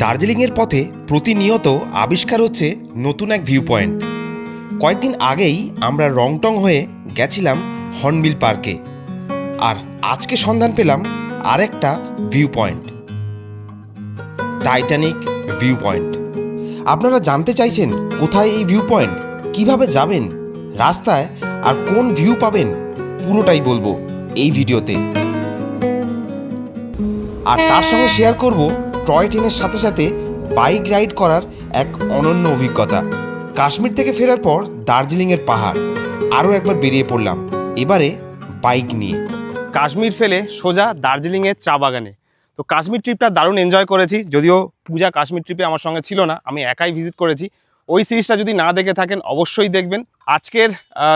দার্জিলিংয়ের পথে প্রতিনিয়ত আবিষ্কার হচ্ছে নতুন এক ভিউ পয়েন্ট কয়েকদিন আগেই আমরা রংটং হয়ে গেছিলাম হর্নবিল পার্কে। আর আজকে সন্ধান পেলাম আরেকটা view point Titanic view point আপনারা জানতে চাইছেন কোথায় এই ভিউ পয়েন্ট কীভাবে যাবেন, রাস্তায় আর কোন ভিউ পাবেন, পুরোটাই বলব এই ভিডিওতে। আর তার সঙ্গে শেয়ার করব টয় ট্রেনের সাথে সাথে বাইক রাইড করার এক অনন্য অভিজ্ঞতা। কাশ্মীর থেকে ফেরার পর দার্জিলিংয়ের পাহাড়। আরও একবার বেরিয়ে পড়লাম। এবারে বাইক নিয়ে। কাশ্মীর ফেলে সোজা দার্জিলিংয়ের চা বাগানে। তো কাশ্মীর ট্রিপটা দারুণ এনজয় করেছি, যদিও পূজা কাশ্মীর ট্রিপে আমার সঙ্গে ছিল না, আমি একাই ভিজিট করেছি। ওই সিরিজটা যদি না দেখে থাকেন, অবশ্যই দেখবেন। আজকের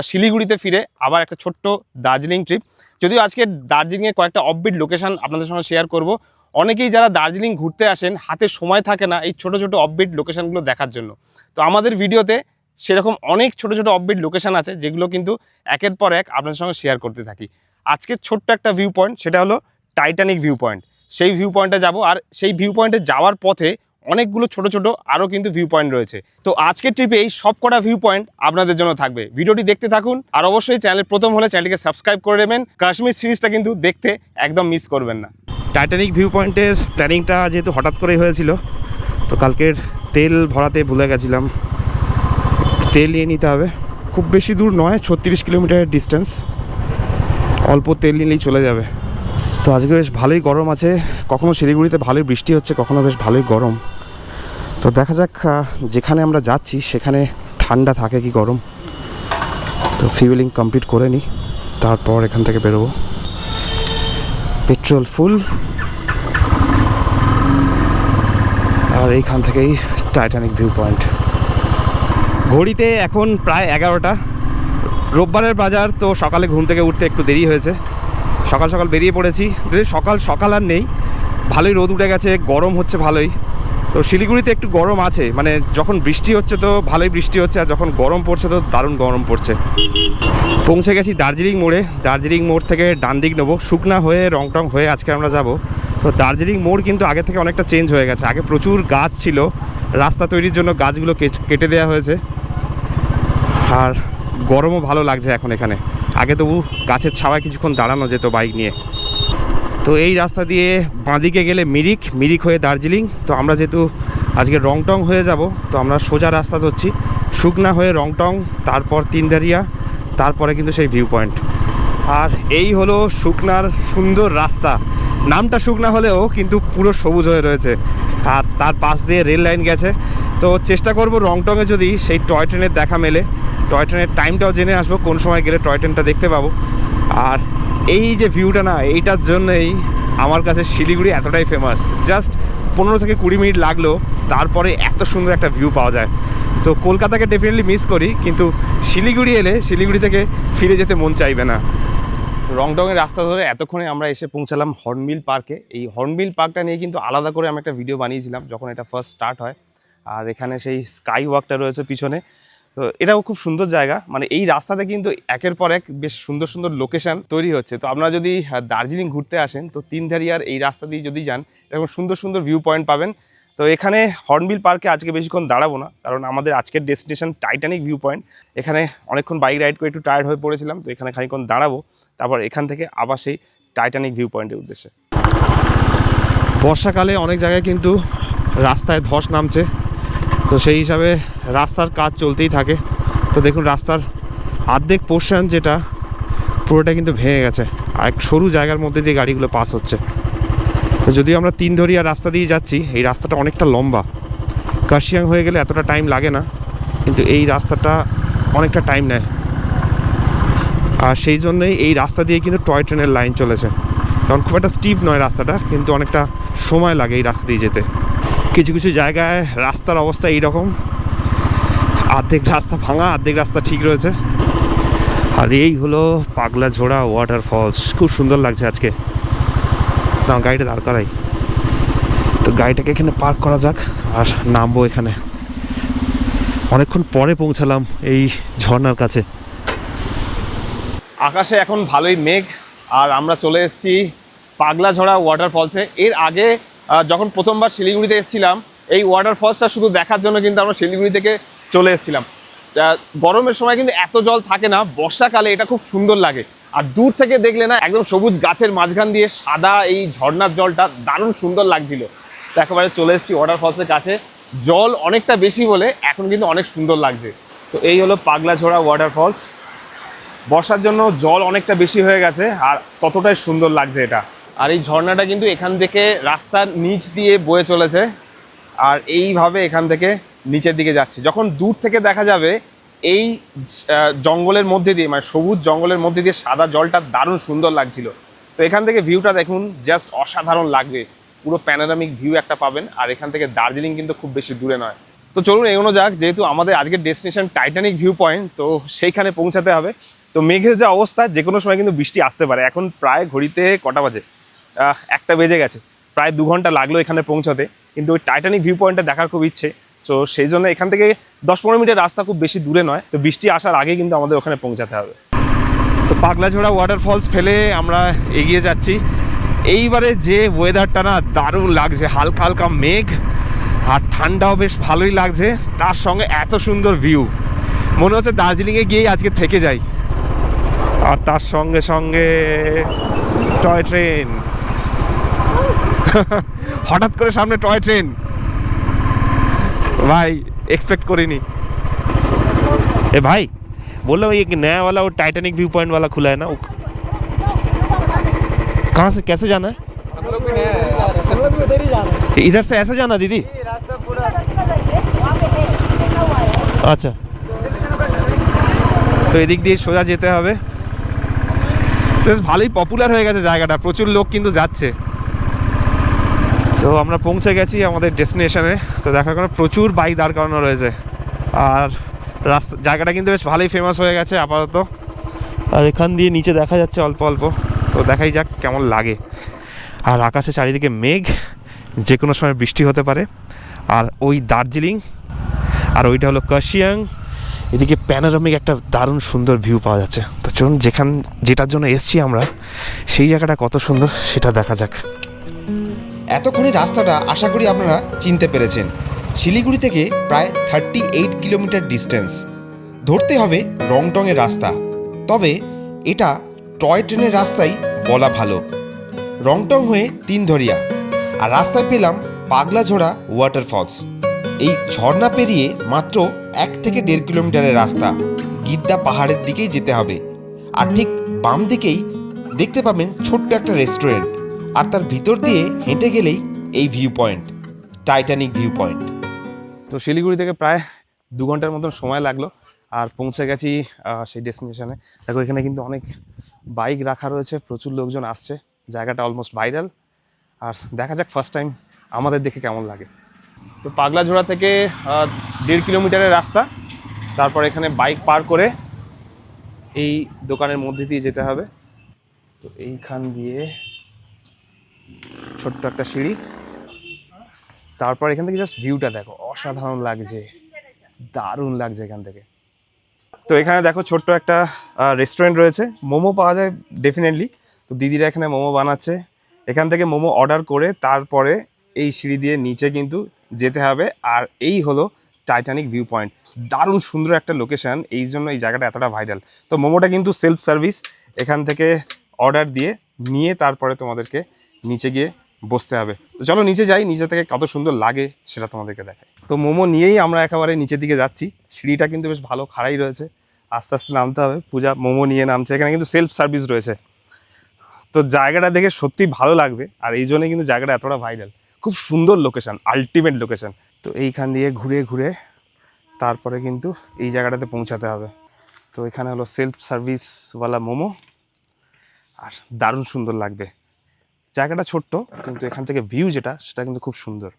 শিলিগুড়িতে ফিরে আবার একটা ছোট্ট দার্জিলিং ট্রিপ যদিও আজকে দার্জিলিংয়ে কয়েকটা অফবিট লোকেশন আপনাদের সঙ্গে শেয়ার করব অনেকেই যারা দার্জিলিং ঘুরতে আসেন, হাতে সময় থাকে না এই ছোট ছোট অপবিট লোকেশানগুলো দেখার জন্য। তো আমাদের ভিডিওতে সেরকম অনেক ছোট ছোট অপবিট লোকেশান আছে, যেগুলো কিন্তু একের পর এক আপনাদের সঙ্গে শেয়ার করতে থাকি। আজকের ছোট্ট একটা ভিউ পয়েন্ট সেটা হলো টাইটানিক ভিউ পয়েন্ট সেই ভিউ পয়েন্টে যাব, আর সেই ভিউ পয়েন্টে যাওয়ার পথে অনেকগুলো ছোট ছোট আরও কিন্তু ভিউ পয়েন্ট রয়েছে। তো আজকের ট্রিপে এই সব কটা ভিউ পয়েন্ট আপনাদের জন্য থাকবে। ভিডিওটি দেখতে থাকুন আর অবশ্যই চ্যানেল প্রথম হলে চ্যানেলকে সাবস্ক্রাইব করে নেবেন। কাশ্মীর সিরিজটা কিন্তু দেখতে একদম মিস করবেন না। টাইটানিক ভিউ পয়েন্টের প্ল্যানিংটা যেহেতু হঠাৎ করেই হয়েছিল, তো কালকের তেল ভরাতে ভুলে গেছিলাম। তেল নিয়ে নিতে হবে। খুব বেশি দূর নয়, ছত্রিশ কিলোমিটারের ডিস্টেন্স অল্প তেল নিলেই চলে যাবে। তো আজকে বেশ ভালোই গরম আছে। কখনো শিলিগুড়িতে ভালোই বৃষ্টি হচ্ছে, কখনো বেশ ভালোই গরম। তো দেখা যাক যেখানে আমরা যাচ্ছি সেখানে ঠান্ডা থাকে কি গরম। তো ফিউলিং কমপ্লিট করে নিই তারপর এখান থেকে বেরোবো। পেট্রোল ফুল আর এইখান থেকেই টাইটানিক ভিউ পয়েন্ট ঘড়িতে এখন প্রায় এগারোটা। রোববারের বাজার, তো সকালে ঘুম থেকে উঠতে একটু দেরি হয়েছে। সকাল সকাল বেরিয়ে পড়েছি। যদি সকাল সকাল আর নেই, ভালোই রোদ উঠে গেছে, গরম হচ্ছে ভালোই। তো শিলিগুড়িতে একটু গরম আছে মানে যখন বৃষ্টি হচ্ছে তো ভালোই বৃষ্টি হচ্ছে, আর যখন গরম পড়ছে তো দারুণ গরম পড়ছে। পৌঁছে গেছি দার্জিলিং মোড়ে। দার্জিলিং মোড় থেকে ডান দিক নেব। শুকনা হয়ে, রংটং হয়ে আজকে আমরা যাব। তো দার্জিলিং মোড় কিন্তু আগে থেকে অনেকটা চেঞ্জ হয়ে গেছে। আগে প্রচুর গাছ ছিল। রাস্তা তৈরির জন্য গাছগুলো কেটে দেওয়া হয়েছে। আর গরমও ভালো লাগছে এখন এখানে। আগে তবু গাছের ছাওয়ায় কিছুক্ষণ দাঁড়ানো যেত বাইক নিয়ে। তো এই রাস্তা দিয়ে বাঁদিকে গেলে মিরিক মিরিক হয়ে দার্জিলিং। তো আমরা যেহেতু আজকে রংটং হয়ে যাব, তো আমরা সোজা রাস্তা ধরছি। শুকনা হয়ে রংটং, তারপর তিনদারিয়া, তারপরে কিন্তু সেই ভিউ পয়েন্ট আর এই হলো শুকনার সুন্দর রাস্তা। নামটা শুকনা হলেও কিন্তু পুরো সবুজ হয়ে রয়েছে। আর তার পাশ দিয়ে রেল লাইন গেছে। তো চেষ্টা করব রংটংয়ে যদি সেই টয় ট্রেনের দেখা মেলে। টয় ট্রেনের টাইমটাও জেনে আসব, কোন সময় গেলে টয় ট্রেনটা দেখতে পাবো। আর এই যে ভিউটা না, এইটার জন্যই আমার কাছে শিলিগুড়ি এতটাই ফেমাস জাস্ট পনেরো থেকে কুড়ি মিনিট লাগল, তারপরে এত সুন্দর একটা ভিউ পাওয়া যায়। তো কলকাতাকে ডেফিনেটলি মিস করি, কিন্তু শিলিগুড়ি এলে শিলিগুড়ি থেকে ফিরে যেতে মন চাইবে না। রংটংয়ের রাস্তা ধরে এতক্ষণে আমরা এসে পৌঁছালাম হর্নবিল পার্কে এই হর্নবিল পার্কটা নিয়ে কিন্তু আলাদা করে আমি একটা ভিডিও বানিয়েছিলাম, যখন এটা ফার্স্ট স্টার্ট হয়। আর এখানে সেই স্কাই ওয়াকটা রয়েছে পিছনে। তো এটাও খুব সুন্দর জায়গা। মানে এই রাস্তাতে কিন্তু একের পর এক বেশ সুন্দর সুন্দর লোকেশন তৈরি হচ্ছে। তো আপনারা যদি দার্জিলিং ঘুরতে আসেন, তো তিনধারিয়ার এই রাস্তা দিয়ে যদি যান, এরকম সুন্দর সুন্দর ভিউ পয়েন্ট পাবেন। তো এখানে হর্নবিল পার্কে আজকে বেশিক্ষণ দাঁড়াবো না, কারণ আমাদের আজকের ডেস্টিনেশন টাইটানিক ভিউ পয়েন্ট এখানে অনেকক্ষণ বাইক রাইড করে একটু টায়ার্ড হয়ে পড়েছিলাম, তো এখানে খানিকক্ষণ দাঁড়াবো। তারপর এখান থেকে আবার সেই টাইটানিক ভিউ পয়েন্টের উদ্দেশ্যে। বর্ষাকালে অনেক জায়গায় কিন্তু রাস্তায় ধস নামছে। তো সেই হিসাবে রাস্তার কাজ চলতেই থাকে। তো দেখুন রাস্তার অর্ধেক পোর্শন যেটা, পুরোটা কিন্তু ভেঙে গেছে। আর এক সরু জায়গার মধ্যে দিয়ে গাড়িগুলো পাস হচ্ছে। তো যদিও আমরা তিন ধরিয়া রাস্তা দিয়ে যাচ্ছি, এই রাস্তাটা অনেকটা লম্বা। কার্শিয়াং হয়ে গেলে এতটা টাইম লাগে না, কিন্তু এই রাস্তাটা অনেকটা টাইম নেয়। আর সেই জন্যই এই রাস্তা দিয়ে কিন্তু টয় ট্রেনের লাইন চলেছে। কারণ খুব একটা স্টিপ নয় রাস্তাটা, কিন্তু অনেকটা সময় লাগে এই রাস্তা দিয়ে যেতে। কিছু কিছু জায়গায় রাস্তার অবস্থা এইরকম। অর্ধেক রাস্তা ভাঙা অর্ধেক রাস্তা ঠিক রয়েছে। আর এই হলো পাগলা ঝোড়া ওয়াটার ফলস খুব সুন্দর লাগছে আজকে। না, গাড়িটা দাঁড় করাই। তো গাড়িটাকে এখানে পার্ক করা যাক আর নামবো এখানে। অনেকক্ষণ পরে পৌঁছালাম এই ঝর্ণার কাছে। আকাশে এখন ভালোই মেঘ, আর আমরা চলে এসেছি ওয়াটার ফলসে এর আগে যখন প্রথমবার শিলিগুড়িতে এসেছিলাম, এই ওয়াটারফলসটা শুধু দেখার জন্য কিন্তু আমরা শিলিগুড়ি থেকে চলে এসেছিলাম। গরমের সময় কিন্তু এত জল থাকে না, বর্ষাকালে এটা খুব সুন্দর লাগে। আর দূর থেকে দেখলে না, একদম সবুজ গাছের মাঝখান দিয়ে সাদা এই ঝর্ণার জলটা দারুণ সুন্দর লাগছিল। তো একেবারে চলে এসেছি ওয়াটারফলসের কাছে। জল অনেকটা বেশি বলে, এখন কিন্তু অনেক সুন্দর লাগছে। তো এই হলো পাগলাঝোড়া ওয়াটারফলস বর্ষার জন্য জল অনেকটা বেশি হয়ে গেছে, আর ততটাই সুন্দর লাগছে এটা। আর এই ঝর্ণাটা কিন্তু এখান থেকে রাস্তার নিচ দিয়ে বয়ে চলেছে। আর এইভাবে এখান থেকে নিচের দিকে যাচ্ছে। যখন দূর থেকে দেখা যাবে, এই জঙ্গলের মধ্যে দিয়ে মানে সবুজ জঙ্গলের মধ্যে দিয়ে সাদা জলটা দারুণ সুন্দর লাগছিল। তো এখান থেকে ভিউটা দেখুন জাস্ট অসাধারণ লাগবে। পুরো প্যানারামিক ভিউ একটা পাবেন। আর এখান থেকে দার্জিলিং কিন্তু খুব বেশি দূরে নয়। তো চলুন এগোনো যাক, যেহেতু আমাদের আজকের ডেস্টিনেশন টাইটানিক ভিউ পয়েন্ট তো সেইখানে পৌঁছাতে হবে। তো মেঘের যা অবস্থা যে কোনো সময় কিন্তু বৃষ্টি আসতে পারে। এখন প্রায় ঘড়িতে কটা বাজে? একটা বেজে গেছে। প্রায় দু ঘণ্টা লাগল এখানে পৌঁছাতে, কিন্তু ওই টাইটানিক ভিউ পয়েন্টটা দেখার খুব ইচ্ছে। তো সেই জন্য এখান থেকে দশ পনেরো মিনিটের রাস্তা খুব বেশি দূরে নয়। তো বৃষ্টি আসার আগে কিন্তু আমাদের ওখানে পৌঁছাতে হবে। তো পাগলাঝোড়া ওয়াটারফলস ফেলে আমরা এগিয়ে যাচ্ছি। এইবারে যে ওয়েদারটা না দারুণ লাগছে। হালকা হালকা মেঘ আর ঠান্ডাও বেশ ভালোই লাগছে। তার সঙ্গে এত সুন্দর ভিউ মনে হচ্ছে দার্জিলিংয়ে গিয়েই আজকে থেকে যাই। আর তার সঙ্গে সঙ্গে টয় ট্রেন হঠাৎ করে সামনে টয় ট্রেন भाई एक्सपेक्ट करिनी ए भाई बोल रहा हूँ ये कि नया वाला वो टाइटैनिक व्यू पॉइंट वाला खुला है ना वो कहाँ से कैसे जाना है हम लोग भी नया है हम लोग भी उधर ही जा रहे हैं इधर से ऐसे जाना दीदी ये रास्ता पूरा আচ্ছা তো এদিক দিয়ে সোজা যেতে হবে তো বেশ ভালোই পপুলার হয়ে গেছে জায়গাটা প্রচুর লোক কিন্তু যাচ্ছে তো আমরা পৌঁছে গেছি আমাদের ডেস্টিনেশনে। তো দেখার কারণে প্রচুর বাইক দাঁড় করানো রয়েছে। আর রাস্তা, জায়গাটা কিন্তু বেশ ভালোই ফেমাস হয়ে গেছে আপাতত। আর এখান দিয়ে নিচে দেখা যাচ্ছে অল্প অল্প। তো দেখাই যাক কেমন লাগে। আর আকাশে চারিদিকে মেঘ যে কোনো সময় বৃষ্টি হতে পারে। আর ওই দার্জিলিং, আর ওইটা হলো কাশিয়াং। এদিকে প্যানোরামিক একটা দারুণ সুন্দর ভিউ পাওয়া যাচ্ছে। তো চলুন যেখান, যেটার জন্য এসছি আমরা, সেই জায়গাটা কত সুন্দর সেটা দেখা যাক। এতক্ষণে রাস্তাটা আশা করি আপনারা চিনতে পেরেছেন। শিলিগুড়ি থেকে প্রায় থার্টি এইট কিলোমিটার ডিস্টেন্স ধরতে হবে রংটংয়ের রাস্তা। তবে এটা টয় ট্রেনের রাস্তাই বলা ভালো। রংটং হয়ে তিনধরিয়া। আর রাস্তায় পেলাম পাগলাঝোড়া ওয়াটারফলস এই ঝর্ণা পেরিয়ে মাত্র এক থেকে দেড় কিলোমিটারের রাস্তা। গিদ্দা পাহাড়ের দিকেই যেতে হবে। আর ঠিক বাম দিকেই দেখতে পাবেন ছোট্ট একটা রেস্টুরেন্ট আর তার ভিতর দিয়ে হেঁটে গেলেই এই view point Titanic view point তো শিলিগুড়ি থেকে প্রায় দু ঘণ্টার মতন সময় লাগল আর পৌঁছে গেছি সেই ডেস্টিনেশনে দেখো, এখানে কিন্তু অনেক বাইক রাখা রয়েছে, প্রচুর লোকজন আসছে, জায়গাটা অলমোস্ট ভাইরাল আর দেখা যাক ফার্স্ট টাইম আমাদের দেখে কেমন লাগে। তো পাগলাঝোড়া থেকে দেড় কিলোমিটারের রাস্তা, তারপর এখানে বাইক পার করে এই দোকানের মধ্যে দিয়ে যেতে হবে। তো এইখান দিয়ে ছোট্ট একটা সিঁড়ি। তারপর এখান থেকে জাস্ট ভিউটা দেখো, অসাধারণ লাগছে, দারুণ লাগছে এখান থেকে। তো এখানে দেখো ছোট্ট একটা রেস্টুরেন্ট রয়েছে, মোমো পাওয়া যায় ডেফিনেটলি তো দিদিরা এখানে মোমো বানাচ্ছে। এখান থেকে মোমো অর্ডার করে তারপরে এই সিঁড়ি দিয়ে নিচে কিন্তু যেতে হবে, আর এই হলো টাইটানিক ভিউ পয়েন্ট দারুণ সুন্দর একটা লোকেশন এই জন্য এই জায়গাটা এতটা ভাইরাল তো মোমোটা কিন্তু সেলফ সার্ভিস এখান থেকে অর্ডার দিয়ে নিয়ে তারপরে তোমাদেরকে নিচে গিয়ে বসতে হবে। তো চলো নিচে যাই, নিচে থেকে কত সুন্দর লাগে সেটা তোমাদেরকে দেখাই। তো মোমো নিয়েই আমরা একেবারে নিচের দিকে যাচ্ছি। সিঁড়িটা কিন্তু বেশ ভালো খাড়াই রয়েছে। আস্তে আস্তে নামতে হবে। পূজা মোমো নিয়ে নামছে। এখানে কিন্তু সেলফ সার্ভিস রয়েছে। তো জায়গাটা দেখে সত্যি ভালো লাগবে। আর এই জন্যে কিন্তু জায়গাটা এতটা ভাইরাল খুব সুন্দর লোকেশান আলটিমেট লোকেশান তো এইখান দিয়ে ঘুরে ঘুরে তারপরে কিন্তু এই জায়গাটাতে পৌঁছাতে হবে। তো এখানে হলো সেলফ সার্ভিসওয়ালা মোমো। আর দারুণ সুন্দর লাগবে। জায়গাটা ছোট্ট কিন্তু এখান থেকে ভিউ যেটা সেটা কিন্তু খুব সুন্দর।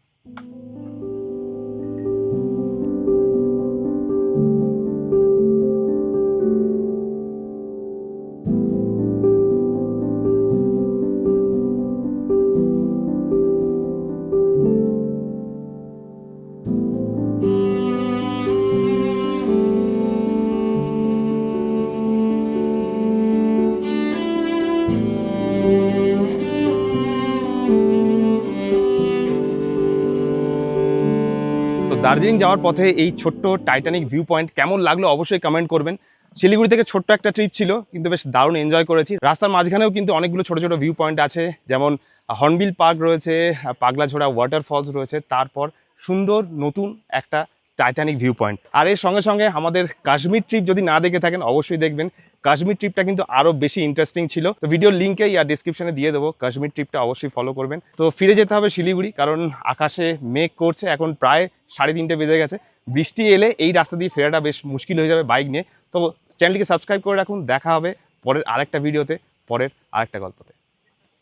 দার্জিলিং যাওয়ার পথে এই ছোট্ট টাইটানিক ভিউ পয়েন্ট কেমন লাগল অবশ্যই কমেন্ট করবেন। শিলিগুড়ি থেকে ছোট্ট একটা ট্রিপ ছিল, কিন্তু বেশ দারুণ এনজয় করেছি। রাস্তার মাঝখানেও কিন্তু অনেকগুলো ছোট ছোট ভিউ পয়েন্ট আছে, যেমন হর্নবিল পার্ক রয়েছে, পাগলাঝোড়া ওয়াটারফলস রয়েছে, তারপর সুন্দর নতুন একটা টাইটানিক ভিউ পয়েন্ট আর এর সঙ্গে সঙ্গে আমাদের কাশ্মীর ট্রিপ যদি না দেখে থাকেন, অবশ্যই দেখবেন। কাশ্মীর ট্রিপটা কিন্তু আরও বেশি ইন্টারেস্টিং ছিল। তো ভিডিওর লিঙ্কে ইয়া ডিসক্রিপশনে দিয়ে দেবো। কাশ্মীর ট্রিপটা অবশ্যই ফলো করবেন। তো ফিরে যেতে হবে শিলিগুড়ি, কারণ আকাশে মেঘ করছে। এখন প্রায় সাড়ে তিনটে বেজে গেছে। বৃষ্টি এলে এই রাস্তা দিয়ে ফেরাটা বেশ মুশকিল হয়ে যাবে বাইক নিয়ে। তো চ্যানেলটিকে সাবস্ক্রাইব করে রাখুন। দেখা হবে পরের আরেকটা ভিডিওতে পরের আরেকটা গল্পতে।